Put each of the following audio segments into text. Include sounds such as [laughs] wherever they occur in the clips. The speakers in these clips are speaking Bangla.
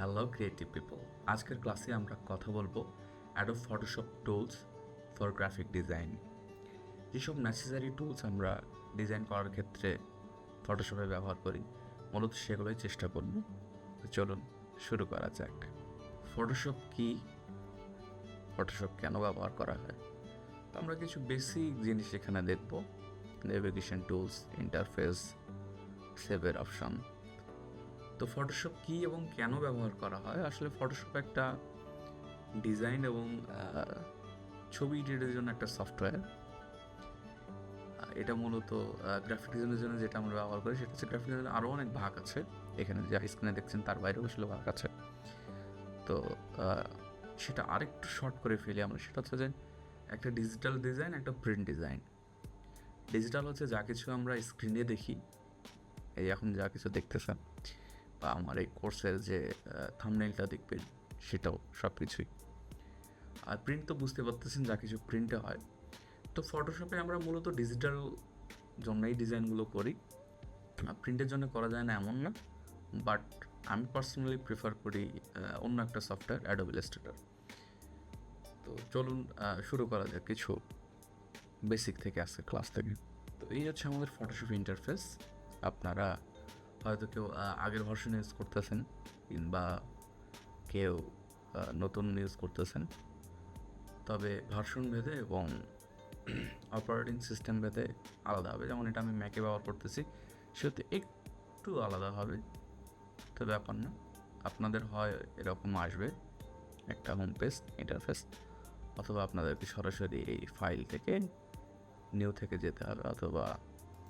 হ্যালো ক্রিয়েটিভ পিপল আজকের ক্লাসে আমরা কথা বলব Adobe Photoshop tools for graphic design যেসব নেসেসারি টুলস আমরা ডিজাইন করার ক্ষেত্রে ফটোশপে ব্যবহার করি, মূলত সেগুলোই চেষ্টা করব। চলুন শুরু করা যাক। ফটোশপ কি? ফটোশপ কেন ব্যবহার করা হয়? তো আমরা কিছু বেসিক জিনিস এখানে দেখব। নেভিগেশন টুলস ইন্টারফেস সেভের অপশন তো ফটোশপ কি এবং কেন ব্যবহার করা হয়? আসলে ফটোশপ একটা ডিজাইন এবং ছবি এডিটের জন্য একটা সফটওয়্যার এটা মূলত গ্রাফিক ডিজাইনের জন্য যেটা আমরা ব্যবহার করি, সেটা হচ্ছে গ্রাফিক ডিজাইনের আরও অনেক ভাগ আছে। এখানে যে স্ক্রিনে দেখছেন, তার বাইরেও আসলে ভাগ আছে। তো সেটা আরেকটু শর্ট করে ফেলি আমরা, সেটা হচ্ছে যে একটা ডিজিটাল ডিজাইন একটা প্রিন্ট ডিজাইন ডিজিটাল হচ্ছে যা কিছু আমরা স্ক্রিনে দেখি। এই এখন যা কিছু দেখতেছেন। বা আমার এই কোর্সের যে থামনেলটা দেখবেন সেটাও সব কিছুই আর প্রিন্ট তো বুঝতে পারতেছেন, যা কিছু প্রিন্টে হয়। তো ফটোশপে আমরা মূলত ডিজিটাল জন্যই ডিজাইনগুলো করি। প্রিন্টের জন্য করা যায় না এমন না বাট আমি পার্সোনালি প্রিফার করি অন্য একটা সফটওয়্যার অ্যাডোব স্টেটার তো চলুন শুরু করা যাক কিছু বেসিক থেকে আসছে ক্লাস থেকে। তো এই হচ্ছে আমাদের ফটোশপ ইন্টারফেস আপনারা হয়তো কেউ আগের ভার্সন ইউজ করতেছেন, কিংবা কেউ নতুন ইউজ করতেছেন। তবে ভার্সন ভেদে এবং [clears throat] অপারেটিং সিস্টেম ভেদে আলাদা হবে। যেমন এটা আমি ম্যাকে ব্যবহার করতেছি, সেহেতু একটু আলাদা হবে। তো ব্যাপার না, আপনাদের হয় এরকম আসবে একটা হোম পেজ ইন্টারফেস অথবা আপনাদেরকে সরাসরি এই ফাইল থেকে নিউ থেকে যেতে হবে, অথবা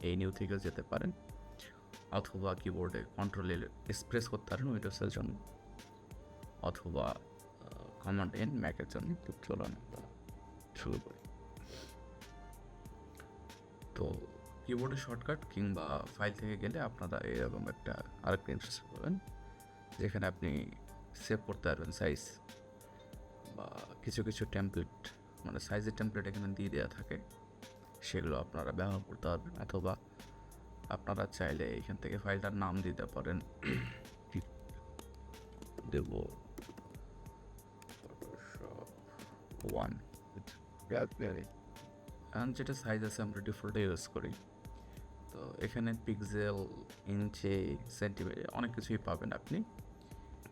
এই নিউ থেকেও যেতে পারেন। অথবা কিবোর্ডে কন্ট্রোলে এক্সপ্রেস করতে পারেন উইন্ডোজের জন্য। অথবা কমান্ড এন ম্যাকের জন্য তো চলুন শুরু করি। তো কিবোর্ডে শর্টকাট কিংবা ফাইল থেকে গেলে আপনারা এরকম একটা আরেকটা ইন্টারেস্ট পাবেন, যেখানে আপনি সেভ করতে পারবেন সাইজ বা কিছু কিছু টেমপ্লেট মানে সাইজের টেমপ্লেট এখানে দিয়ে দেওয়া থাকে। সেগুলো আপনারা ব্যবহার করতে পারবেন অথবা আপনারা চাইলে এখান থেকে ফাইলটার নাম দিতে পারেন। দেব। ওয়ান যেটা সাইজ আছে আমরা ডিফল্টে ইউজ করি। তো এখানে পিক্সেল ইঞ্চি সেন্টিমিটার অনেক কিছুই পাবেন আপনি।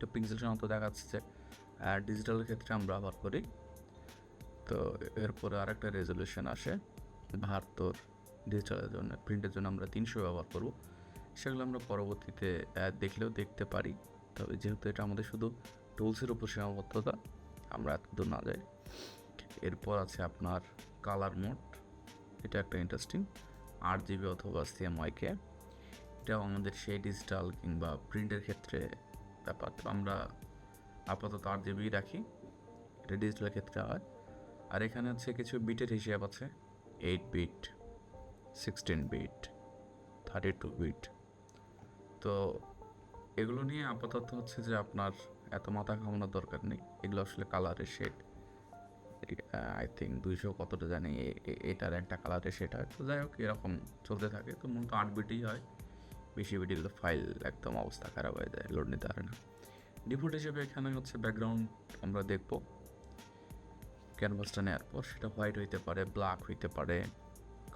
তো পিক্সেল সাধারণত দেখা যাচ্ছে যে ডিজিটালের ক্ষেত্রে আমরা আবার করি। তো এরপরে আরেকটা রেজলিউশন আসে। বাহাত্তর। ডিজিটালের জন্য প্রিন্টের জন্য আমরা তিনশো ব্যবহার করব। সেগুলো আমরা পরবর্তীতে দেখলেও দেখতে পারি। তবে যেহেতু এটা আমাদের শুধু টুলসের উপর সীমাবদ্ধতা, আমরা এত দূর না যাই। এরপর আছে আপনার কালার মোড এটা একটা ইন্টারেস্টিং আট জিবি অথবা সিএমওয়াইকে এটাও আমাদের সেই ডিজিটাল কিংবা প্রিন্টের ক্ষেত্রে ব্যাপার। আমরা আপাতত আট জিবি রাখি। এটা ডিজিটালের ক্ষেত্রে হয়। আর এখানে হচ্ছে কিছু বিটের হিসাব আছে। Eight bit sixteen bit, thirty two bit. তো এগুলো নিয়ে আপাতত হচ্ছে যে আপনার এত মাথা ঘামানোর দরকার নেই। এগুলো আসলে কালারের শেড। আই থিঙ্ক দুইশো কতটা জানি এটার একটা কালারের শেড হয়। তো যাই হোক, এরকম চলতে থাকে। তো মূলত আট বিটই হয়। বেশি বিটিগুলো ফাইল একদম অবস্থা খারাপ হয়ে যায়, লোড নিতে পারে না। ডিফল্ট হিসেবে এখানে হচ্ছে ব্যাকগ্রাউন্ড আমরা দেখব। ক্যানভাসটা নেওয়ার পর সেটা হোয়াইট হইতে পারে, ব্ল্যাক হইতে পারে।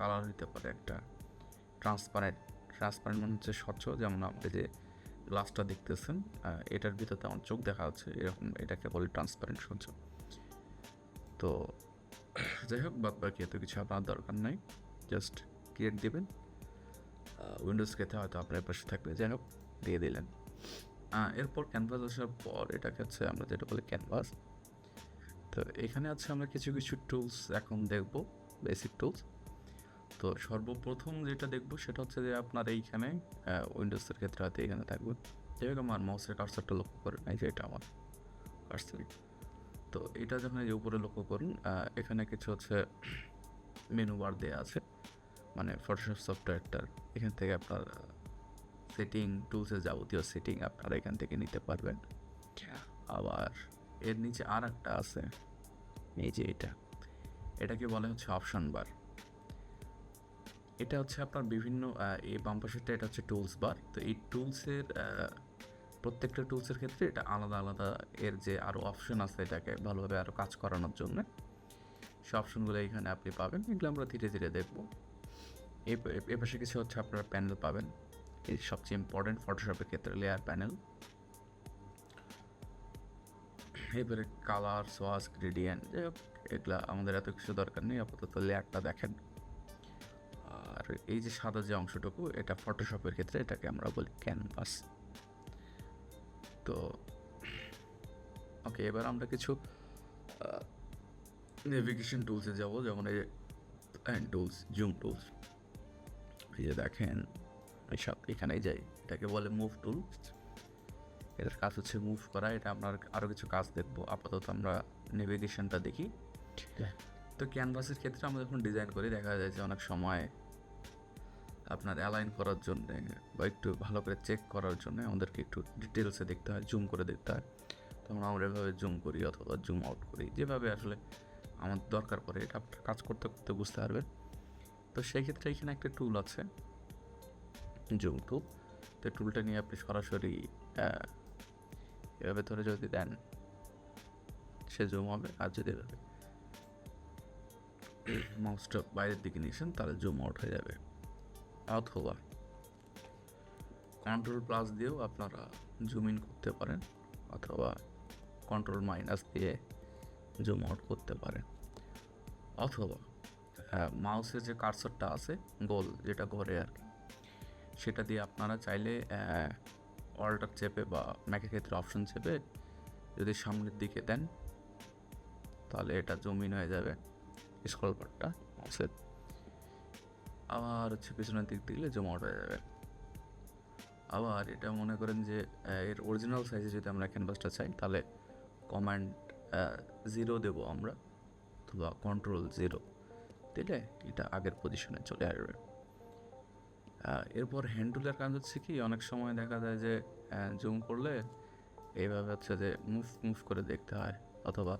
কালার হইতে পারে একটা ট্রান্সপারেন্ট ট্রান্সপারেন্ট মানে হচ্ছে স্বচ্ছ, যেমন আপনি যে গ্লাসটা দেখতেছেন এটার ভিতরে তেমন চোখ দেখা যাচ্ছে, এরকম এটাকে বলে ট্রান্সপারেন্ট স্বচ্ছ। তো [clears throat] যাই হোক বাদ বাকি এত কিছু আপনার দরকার নাই জাস্ট ক্রিয়েট দেবেন। উইন্ডোজ খেতে হয়তো আপনার পাশে থাকবে, যাই হোক, দিয়ে দিলেন। এরপর ক্যানভাস আসার পর এটাকে হচ্ছে আমরা যেটা বলি ক্যানভাস তো এখানে আছে আমরা কিছু কিছু টুলস এখন দেখব বেসিক টুলস তো সর্বপ্রথম যেটা দেখব সেটা হচ্ছে যে আপনার এইখানে উইন্ডোজের ক্ষেত্রে হয়তো এখানে থাকবে। যাই হোক আমার মাউসের কার্সারটা লক্ষ্য করেন এই যে এটা আমার কার্সার তো এটা যখন এই যে উপরে লক্ষ্য করুন এখানে কিছু হচ্ছে মেনু বার দেওয়া আছে। মানে ফটোশপ সফটওয়্যারটার এখান থেকে আপনার সেটিং টুলসের যাবতীয় সেটিং আপনারা এখান থেকে নিতে পারবেন। আবার এর নিচে আর একটা আছে এই যে এটা। এটাকে বলে হচ্ছে অপশন বার এটা হচ্ছে আপনার বিভিন্ন এই বাম এটা হচ্ছে টুলস বার তো এই টুলসের প্রত্যেকটা টুলসের ক্ষেত্রে এটা আলাদা আলাদা এর যে আরও অপশন আছে এটাকে ভালোভাবে আরও কাজ করানোর জন্য। সে অপশনগুলো এখানে আপনি পাবেন, এগুলো আমরা ধীরে ধীরে দেখব। এ পাশে কিছু হচ্ছে আপনারা প্যানেল পাবেন। এই সবচেয়ে ইম্পর্টেন্ট ফটোশপের ক্ষেত্রে লেয়ার প্যানেল এবারে কালার সোয়াস গ্রেডিয়েন্ট এগুলা আমাদের এত কিছু দরকার নেই, আপাতত লেয়ারটা দেখেন। আর এই যে সাদা যে অংশটুকু এটা ফটোশপের ক্ষেত্রে এটাকে আমরা বলি ক্যানভাস তো ওকে এবার আমরা কিছু নেভিগেশন টুলসে যাব যেমন এই হ্যান্ড টুলস জুম টুলস এই যে দেখেন এইসব এখানেই যাই এটাকে বলে মুভ টুল এটার কাজ হচ্ছে মুভ করা এটা আমরা আরও কিছু কাজ দেখব। আপাতত আমরা নেভিগেশনটা দেখি। তো ক্যানভাসের ক্ষেত্রে আমরা যখন ডিজাইন করি দেখা যায় যে অনেক সময় আপনার অ্যালাইন করার জন্য বা একটু ভালো করে চেক করার জন্য আমাদেরকে একটু ডিটেলসে দেখতে হয় জুম করে দেখতে হয়। তখন আমরা এভাবে জুম করি অথবা জুম আউট করি। যেভাবে আসলে আমার দরকার পড়ে, এটা আপনার কাজ করতে করতে বুঝতে পারবেন। তো সেই ক্ষেত্রে এখানে একটা টুল আছে। জুম টুল তো টুলটা নিয়ে আপনি সরাসরি এভাবে ধরে যদি দেন, সে জুম হবে। আর যদি এভাবে মাউসটা বাইরের দিকে নিয়েছেন তাহলে জুম আউট হয়ে যাবে। অথবা কন্ট্রোল প্লাস দিয়েও আপনারা জুম ইন করতে পারেন অথবা কন্ট্রোল মাইনাস দিয়ে জুম আউট করতে পারেন। অথবা মাউসের যে কার্সরটা আছে গোল যেটা ঘরে আর কি, সেটা দিয়ে আপনারা চাইলে অল্টার চেপে বা ম্যাকের ক্ষেত্রে অপশন চেপে যদি সামনের দিকে দেন, তাহলে এটা জমিন হয়ে যাবে। স্ক্রল বারটা মাউসের আবার হচ্ছে পিছনের দিক দিলে জুম আউট হয়ে যাবে। আবার এটা মনে করেন যে এর অরিজিনাল সাইজে যদি আমরা ক্যানভাসটা চাই, তাহলে কমান্ড জিরো দেবো আমরা, অথবা কন্ট্রোল জিরো দিলে এটা আগের পজিশনে চলে আসবে। এরপর হ্যান্ডুলের কাজ হচ্ছে কি, অনেক সময় দেখা যায় যে জুম করলে এইভাবে হচ্ছে যে মুভ মুভ করে দেখতে হয়, অথবা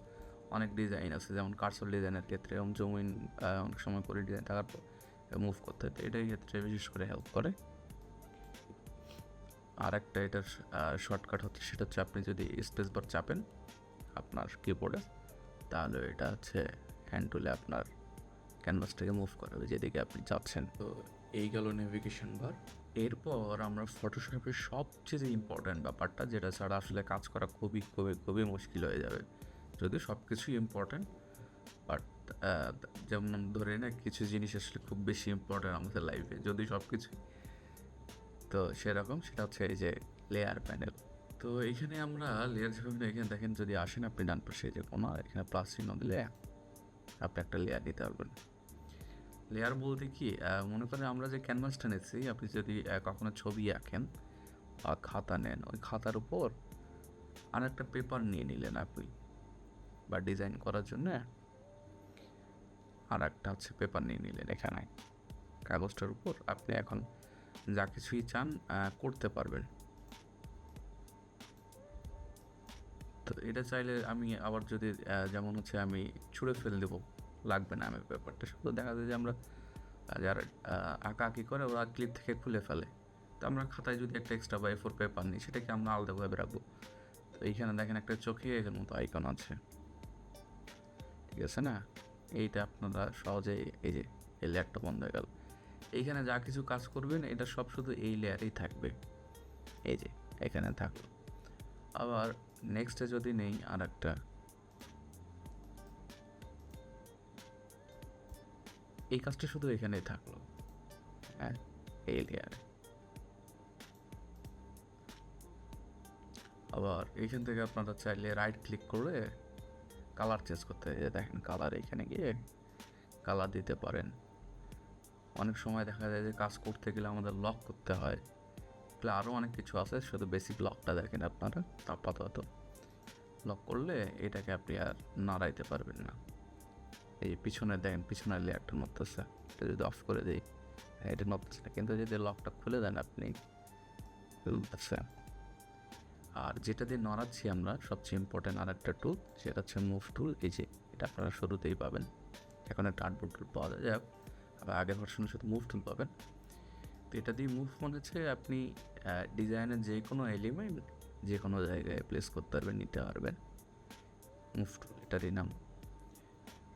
অনেক ডিজাইন আছে, যেমন কার্সল ডিজাইনের ক্ষেত্রে এবং জুম ইন অনেক সময় করে ডিজাইন থাকার পর মুভ করতে এটাই ক্ষেত্রে বিশেষ করে হেল্প করে। আর একটা এটার শর্টকাট হচ্ছে, সেটা হচ্ছে আপনি যদি স্পেস বার চাপেন আপনার কিবোর্ডে তাহলে এটা হচ্ছে হ্যান্ড টুলে আপনার ক্যানভাসটাকে মুভ করাবে যেদিকে আপনি চাচ্ছেন তো এই গেল নেভিগেশন বার এরপর আমরা ফটোশপের সবচেয়ে ইম্পর্ট্যান্ট ব্যাপারটা, যেটা ছাড়া আসলে কাজ করা খুবই খুবই খুবই মুশকিল হয়ে যাবে। যদি সব কিছুই ইম্পর্ট্যান্ট বাট যেমন ধরে না কিছু জিনিস আসলে খুব বেশি ইম্পর্ট্যান্ট আমাদের লাইফে যদি সব কিছুই তো সেরকম সেটা হচ্ছে এই যে লেয়ার প্যানেল তো এইখানে আমরা লেয়ার যেভাবে এখানে দেখেন যদি আসেন আপনি ডান পাশে যে কোনো এখানে প্লাস চিহ্ন দিলে আপনি একটা লেয়ার নিতে পারবেন। লেয়ার বলতে কি মনে করেন আমরা যে ক্যানভাসটা নিচ্ছি আপনি যদি কখনো ছবি আঁকেন বা খাতা নেন ওই খাতার উপর আর একটা পেপার নিয়ে নিলেন আপনি বা ডিজাইন করার জন্য। আর একটা হচ্ছে পেপার নিয়ে নিলেন এখানে। কাগজটার উপর আপনি এখন যা কিছুই চান করতে পারবেন। তো এটা চাইলে আমি আবার যদি যেমন হচ্ছে আমি ছুঁড়ে ফেলে দেবো, লাগবে না আমি পেপারটা। শুধু দেখা যায় যে আমরা যারা আঁকাআঁকি করে ওরা ক্লিপ থেকে খুলে ফেলে। তো আমরা খাতায় যদি একটা এক্সট্রা বাই ফোর পেপার নিই, সেটাকে আমরা আলাদাভাবে রাখব। তো এইখানে দেখেন একটা চোখে এর মতো আইকন আছে। ঠিক আছে না? এইটা আপনারা সহজে এই যে এই লেয়ারটা বন্ধ হয়ে গেল। এইখানে যা কিছু কাজ করবেন, এটা সব শুধু এই লেয়ারেই থাকবে। এই যে, এখানে থাকল। আবার নেক্সটে যদি নেই আর একটা এই কাজটা শুধু এখানেই থাকল। হ্যাঁ এই লেয়ারে। আবার এইখান থেকে আপনারা চাইলে রাইট ক্লিক করে কালার চেঞ্জ করতে দেখেন কালার এখানে গিয়ে কালার দিতে পারেন। অনেক সময় দেখা যায় যে কাজ করতে গেলে আমাদের লক করতে হয়। তাহলে আরও অনেক কিছু আছে শুধু বেসিক লকটা দেখেন আপনারা আপাতত। লক করলে এটাকে আপনি আর নাড়াইতে পারবেন না। এই পিছনে দেখেন পিছনের লেয়ারটা নড়তেছে। এটা যদি অফ করে দিই হ্যাঁ, এটা নড়তেছে না। কিন্তু যদি লকটা খুলে দেন আপনি আছে আর যেটা দিয়ে নড়াচ্ছি আমরা, সবচেয়ে ইম্পর্টেন্ট আর একটা টুল সেটা হচ্ছে মুভ টুল এই যে এটা আপনারা শুরুতেই পাবেন। এখন একটা আর্টবোর্ড টুল পাওয়া যায় আবার আগের ভার্সনে শুধু মুভ টুল পাবেন। তো এটা দিয়ে মুভ মনে হচ্ছে আপনি ডিজাইনের যে কোনো এলিমেন্ট যে কোনো জায়গায় প্লেস করতে পারবেন, নিতে পারবেন। মুভ টুল এটারই নাম।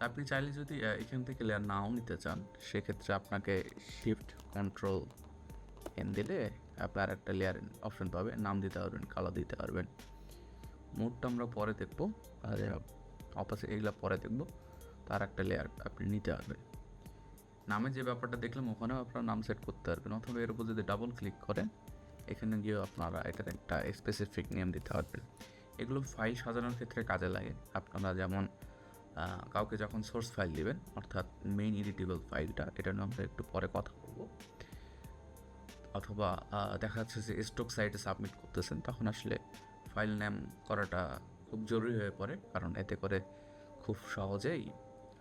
আপনি চাইলে যদি এখান থেকে লেয়ার নাও নিতে চান, সেক্ষেত্রে আপনাকে শিফট কন্ট্রোল এন দিলে আপনার একটা লেয়ার অপশন পাবে নাম দিতে পারবেন কালার দিতে পারবেন। মুডটা আমরা পরে দেখব, আর অপোজিট এগুলো পরে দেখব, তার একটা লেয়ার আপনি নিতে পারবেন। নামে যে ব্যাপারটা দেখলাম, ওখানেও আপনারা নাম সেট করতে পারবেন, অথবা এর উপর যদি ডাবল ক্লিক করেন, এখানে গিয়েও আপনারা এটার একটা স্পেসিফিক নেম দিতে পারবেন। এগুলো ফাইল সাজানোর ক্ষেত্রে কাজে লাগে। আপনারা যেমন কাউকে যখন সোর্স ফাইল দিবেন, অর্থাৎ মেইন এডিটেবল ফাইলটা এটা নিয়ে আমরা একটু পরে কথা অথবা দেখা যাচ্ছে যে স্টক সাইটে সাবমিট করতেছেন, তখন আসলে ফাইল নেম করাটা খুব জরুরি হয়ে পড়ে। কারণ এতে করে খুব সহজেই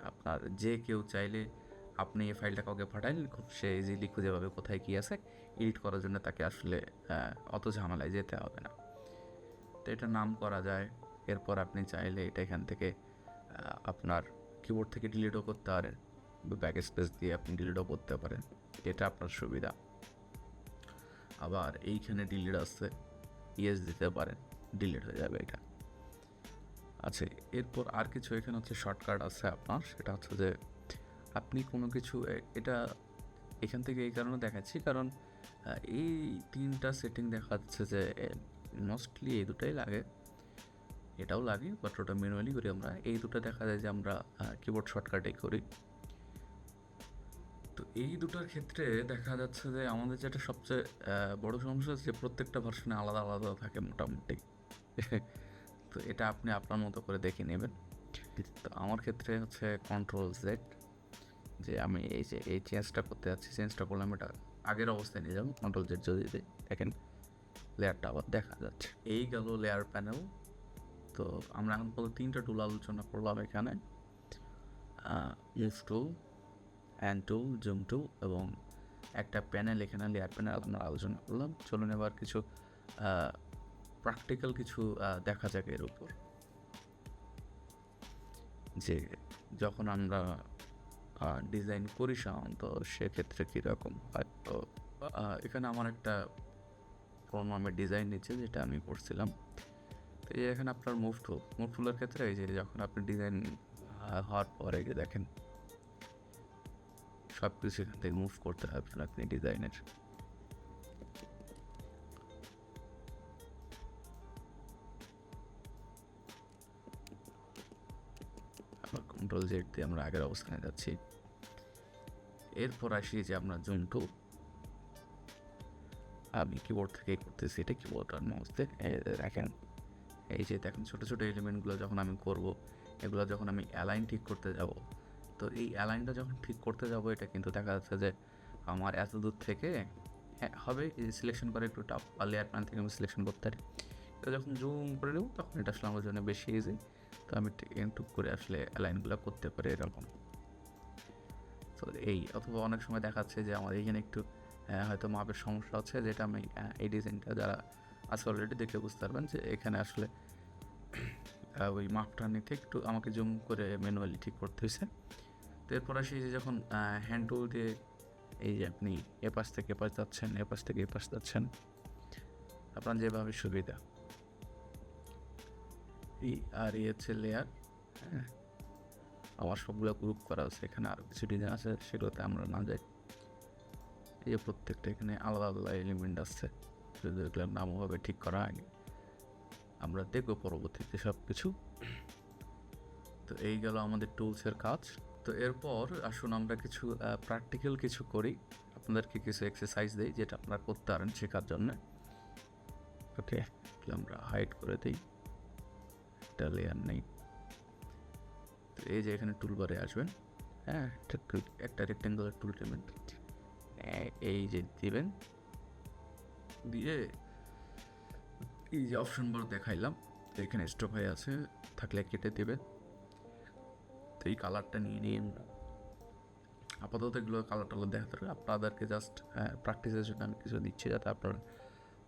আপনার যে কেউ চাইলে আপনি এই ফাইলটা কাউকে পাঠাইলেন, খুব সে ইজিলি খুঁজে পাবে কোথায় কী আছে। এডিট করার জন্য তাকে আসলে অত ঝামেলায় যেতে হবে না। তো এটা নাম করা যায়। এরপর আপনি চাইলে এটা এখান থেকে আপনার কিবোর্ড থেকে ডিলিটও করতে পারেন ব্যাক স্পেস দিয়ে আপনি ডিলিটও করতে পারেন। এটা আপনার সুবিধা। আবার এইখানে ডিলিট আসছে ইয়েস দিতে পারেন, ডিলিট হয়ে যাবে এটা। আচ্ছা এরপর আর কিছু এখানে হচ্ছে শর্টকাট আছে আপনার, সেটা হচ্ছে যে আপনি কোনো কিছু এটা এখান থেকে এই কারণে দেখাচ্ছি, কারণ এই তিনটা সেটিং দেখা যাচ্ছে যে মোস্টলি এই দুটাই লাগে। এটাও লাগে বাট ওটা ম্যানুয়ালি করি আমরা। এই দুটো দেখা যায় যে আমরা কিবোর্ড শর্টকাটেই করি। তো এই দুটোর ক্ষেত্রে দেখা যাচ্ছে যে আমাদের যেটা সবচেয়ে বড় সমস্যা যে প্রত্যেকটা ভার্সনে আলাদা আলাদা থাকে মোটামুটি। [laughs] তো এটা আপনি আপনার মতো করে দেখে নেবেন। তো আমার ক্ষেত্রে হচ্ছে কন্ট্রোল জেড যে আমি এই যে, এই চেঞ্জটা করতে যাচ্ছি চেঞ্জটা করলাম, এটা আগের অবস্থায় নিয়ে যাব। কন্ট্রোল জেড যদি দেখেন লেয়ারটা আবার দেখা যাচ্ছে। এই গেল লেয়ার প্যানেল তো আমরা এখন পর্যন্ত তিনটা টুল আলোচনা করলাম এখানে। Use tool hand tool zoom tool এবং একটা প্যানেল এখানে লেয়ার প্যানেল আপনার আলোচনা করলাম। চলুন এবার কিছু প্র্যাকটিক্যাল কিছু দেখা যাক এর উপর। যে যখন আমরা ডিজাইন করি সাধারণত সেক্ষেত্রে কীরকম হয়? তো এখানে আমার একটা প্রোগ্রামের ডিজাইন নিচ্ছে, যেটা আমি করছিলাম। তো এখানে আপনার মুভ টুল মুভ টুলের ক্ষেত্রে এই যে যখন আপনি ডিজাইন হওয়ার পরে দেখেন সব কিছু এখান থেকে মুভ করতে হবে আপনি ডিজাইনের কন্ট্রোল জেড দিয়ে আমরা আগের অবস্থানে যাচ্ছি। এরপর আসি যে আমরা জুম টু আমি কিবোর্ড থেকে করতেছি, এটা কিবোর্ড আর মাউস দেখেন, এই যে দেখেন ছোটো ছোটো এলিমেন্টগুলো যখন আমি করব, এগুলো যখন আমি অ্যালাইন ঠিক করতে যাব তো এই অ্যালাইনটা যখন ঠিক করতে যাব এটা কিন্তু দেখা যাচ্ছে যে আমার এত দূর থেকে হ্যাঁ, হবে সিলেকশন করে একটু টাফ বা লেয়ার প্ল্যান থেকে আমি সিলেকশন করতে পারি। তো যখন জুম করে দেবো তখন এটা আসলে আমার জন্য বেশি ইজি তো আমি টুক করে আসলে অ্যালাইনগুলো করতে পারি এরকম। তো এই অথবা অনেক সময় দেখাচ্ছে যে আমার এইখানে একটু হয়তো মাপের সমস্যা হচ্ছে যেটা আমি এই ডিজাইনটা যারা আছে অলরেডি দেখে বুঝতে পারবেন যে এখানে আসলে ওই মাপটা নিতে একটু আমাকে জুম করে ম্যানুয়ালি ঠিক করতে হয়েছে। তো এরপর আসি যে যখন হ্যান্ড টুল দিয়ে এই যে আপনি এ পাশ থেকে এ পাশ যাচ্ছেন এ পাশ থেকে এ পাশ যাচ্ছেন, আপনার যেভাবে সুবিধা। এই আর এই হচ্ছে লেয়ার হ্যাঁ? আমার সবগুলো গ্রুপ করা আছে, এখানে আরও কিছু ডিজাইন আছে, সেগুলোতে আমরা না যাই। এই যে প্রত্যেকটা এখানে আলাদা আলাদা এলিমেন্ট আছে, যদি এগুলোর নাম ঠিক করা আগে আমরা দেখব পরবর্তীতে সব কিছু তো এই গেল আমাদের টুলসের কাজ। তো এরপর আসুন আমরা কিছু প্র্যাকটিক্যাল কিছু করি। আপনাদেরকে কিছু এক্সারসাইজ দিই যেটা আপনারা করতে পারেন শেখার জন্য। ওকে আমরা হাইড করে দিই। একটা লেয়ার নেই। তো এই যে এখানে টুলবারে আসবেন। হ্যাঁ একটা একটা রেক্টেঙ্গুলার টুল নেবেন এই যে দিবেন। দিয়ে এই যে অপশন বার দেখাইলাম। এখানে স্টপ হয়ে আছে থাকলে কেটে দেবে তো এই কালারটা নিয়ে নিয়ে আমরা আপাতত এগুলো কালার টালার দেখাতে হবে। আপনাদেরকে জাস্ট প্র্যাকটিসের জন্য আমি কিছু দিচ্ছি যাতে আপনারা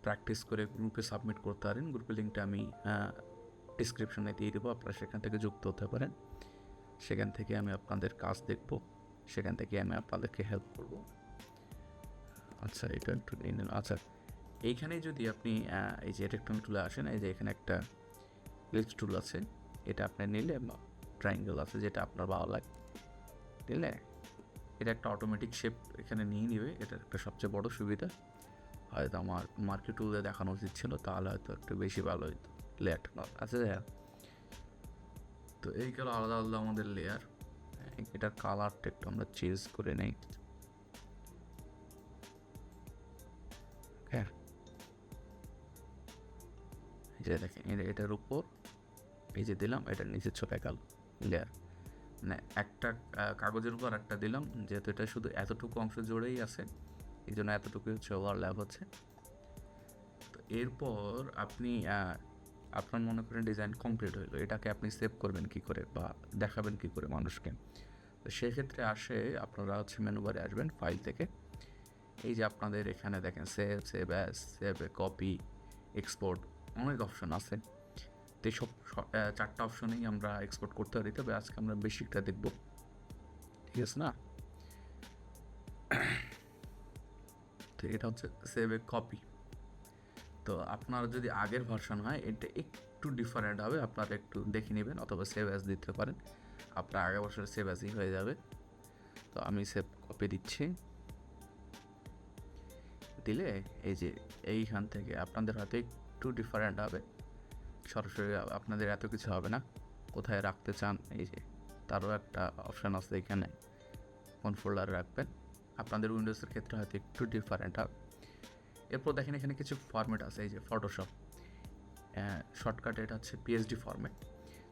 প্র্যাকটিস করে গ্রুপে সাবমিট করতে পারেন। গ্রুপের লিঙ্কটা আমি ডিসক্রিপশনে দিয়ে দেবো। আপনারা সেখান থেকে যুক্ত হতে পারেন। সেখান থেকে আমি আপনাদের কাজ দেখব। সেখান থেকে আমি আপনাদেরকে হেল্প করব। আচ্ছা এটা একটু নিয়ে নিন। আচ্ছা এইখানে যদি আপনি এই যে ইলেকট্রন টুলে আসেন, এই যে এখানে একটা ইলেক্ট টুল আছে। এটা আপনি নিলে ট্রাইঙ্গেল আছে যেটা আপনার ভালো লাগে নিলে এটা একটা অটোমেটিক শেপ এখানে নিয়ে নিবে, এটা একটা সবচেয়ে বড় সুবিধা। হয়তো আমার মার্কেট টুলে দেখানো উচিত ছিল, তাহলে হয়তো একটু বেশি ভালো হতো লেয়ারটা আছে তো এই গেল আলাদা আলাদা আমাদের লেয়ার এটার কালারটা একটু আমরা চেঞ্জ করে নেই। হ্যাঁ। যে দেখেন এটার উপর, এই যে দিলাম এটার নিচে চলে গেল। লেয়ার মানে একটা কাগজের উপর একটা দিলাম, যেহেতু এটা শুধু এতটুকু অংশ জুড়েই আছে, এই জন্য এতটুকু হচ্ছে ওভারল্যাপ হচ্ছে। তো এরপর আপনি আপনার মনে করেন ডিজাইন কমপ্লিট হইল, এটাকে আপনি সেভ করবেন কি করে বা দেখাবেন কি করে মানুষকে? তো সেক্ষেত্রে আসে আপনারা হচ্ছে মেনু বারে আসবেন ফাইল থেকে। এই যে আপনাদের এখানে দেখেন save save as save copy export অনেক অপশন আছে। সব চারটা অপশনেই আমরা এক্সপোর্ট করতে পারি। তবে আজকে আমরা বেসিকটা দেখব। ঠিক আছে না? তো এটা হচ্ছে সেভ এ কপি তো আপনার যদি আগের ভার্সন হয়, এটা একটু ডিফারেন্ট হবে। আপনারা একটু দেখে নেবেন অথবা সেভ অ্যাজ দিতে পারেন। আপনার আগের বছরের সেভ অ্যাজই হয়ে যাবে। তো আমি সেভ কপি দিচ্ছি। দিলে এই যে এইখান থেকে আপনাদের হয়তো একটু ডিফারেন্ট হবে। সরাসরি আপনাদের এত কিছু হবে না। কোথায় রাখতে চান? এই যে, তারও একটা অপশান আছে এখানে। কোন ফোল্ডারে রাখবেন? আপনাদের উইন্ডোজের ক্ষেত্রে হয়তো একটু ডিফারেন্ট হবে। এরপর দেখেন এখানে কিছু ফরম্যাট আছে, এই যে ফটোশপ শর্টকাট এটা হচ্ছে পিএইচডি ফরম্যাট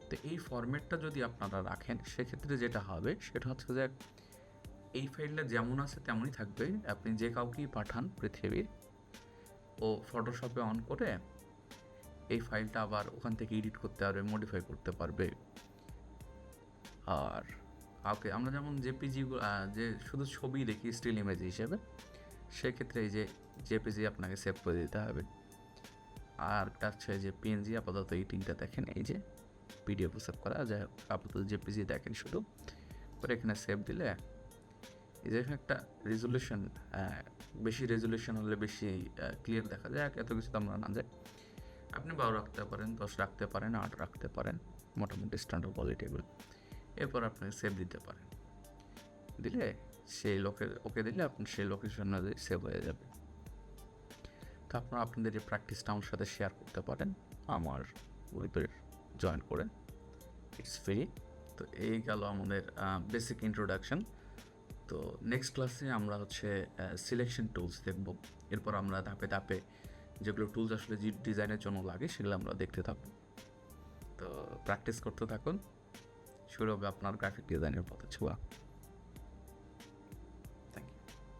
তো এই ফরম্যাটটা যদি আপনারা রাখেন, সেক্ষেত্রে যেটা হবে, সেটা হচ্ছে যে এই ফাইলটা যেমন আছে তেমনই থাকবে। আপনি যে কাউকেই পাঠান পৃথিবীর, ও ফটোশপে অন করে এই ফাইলটা আবার ওখান থেকে এডিট করতে পারবে মডিফাই করতে পারবে। আর ওকে আমরা যেমন জেপিজি যে শুধু ছবি দেখি স্টিল ইমেজ হিসেবে, সেক্ষেত্রে এই যে জেপিজি আপনাকে সেভ করে দিতে হবে। আর হচ্ছে যে পিএনজি আপাতত এই তিনটা দেখেন, এই যে পিডিএফ সেভ করা যায় আপাতত জেপিজি দেখেন শুধু। করে এখানে সেভ দিলে, এই যে একটা রেজুলেশন বেশি রেজুলেশন হলে বেশি ক্লিয়ার দেখা যায় এত কিছু তো আমরা না যায় আপনি বারো রাখতে পারেন, দশ রাখতে পারেন, আট রাখতে পারেন, মোটামুটি স্ট্যান্ডার্ড এগুলো এরপর আপনি সেভ দিতে পারেন। দিলে সেই লোকে ওকে দিলে আপনি সেই লোকেশন সেভ হয়ে যাবে। তো আপনারা আপনাদের এই প্র্যাকটিসটা আমার সাথে শেয়ার করতে পারেন, আমার গ্রুপে জয়েন করে। ইটস ফ্রি তো এই গেল আমাদের বেসিক ইন্ট্রোডাকশন তো নেক্সট ক্লাসে আমরা হচ্ছে সিলেকশন টুলস দেখব। এরপর আমরা ধাপে ধাপে যেগুলো টুলস আসলে ডিজাইনের জন্য লাগে, সেগুলো আমরা দেখতে থাকব। তো প্র্যাকটিস করতে থাকুন। শুরু হবে আপনার গ্রাফিক ডিজাইনের পথে ছোঁয়া।